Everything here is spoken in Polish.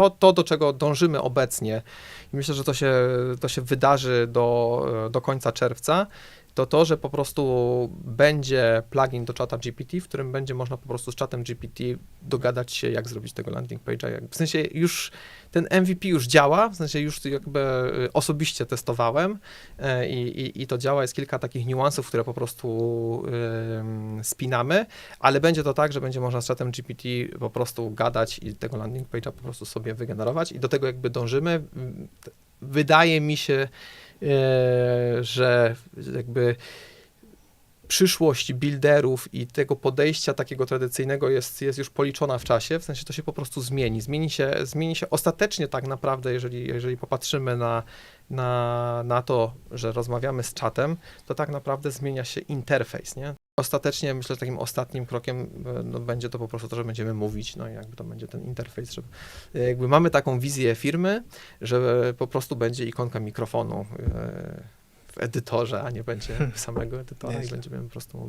To, to, do czego dążymy obecnie, i myślę, że to się, to się wydarzy do, do końca czerwca, to to, że po prostu będzie plugin do czata GPT, w którym będzie można po prostu z czatem GPT dogadać się, jak zrobić tego landing page'a. W sensie już ten MVP już działa, w sensie już jakby y, osobiście testowałem e, i, i, i to działa. Jest kilka takich niuansów, które po prostu ym, spinamy, ale będzie to tak, że będzie można z czatem GPT po prostu gadać i tego landing page'a po prostu sobie wygenerować i do tego jakby dążymy. Wydaje mi się, że jakby przyszłość builderów i tego podejścia takiego tradycyjnego jest, jest już policzona w czasie, w sensie to się po prostu zmieni. Zmieni się, zmieni się ostatecznie tak naprawdę, jeżeli, jeżeli popatrzymy na, na, na to, że rozmawiamy z czatem, to tak naprawdę zmienia się interfejs, nie? Ostatecznie myślę, że takim ostatnim krokiem e, no, będzie to po prostu to, że będziemy mówić, no i jakby to będzie ten interfejs, żeby e, jakby mamy taką wizję firmy, że po prostu będzie ikonka mikrofonu e, w edytorze, a nie będzie samego edytora i będziemy po prostu mówić.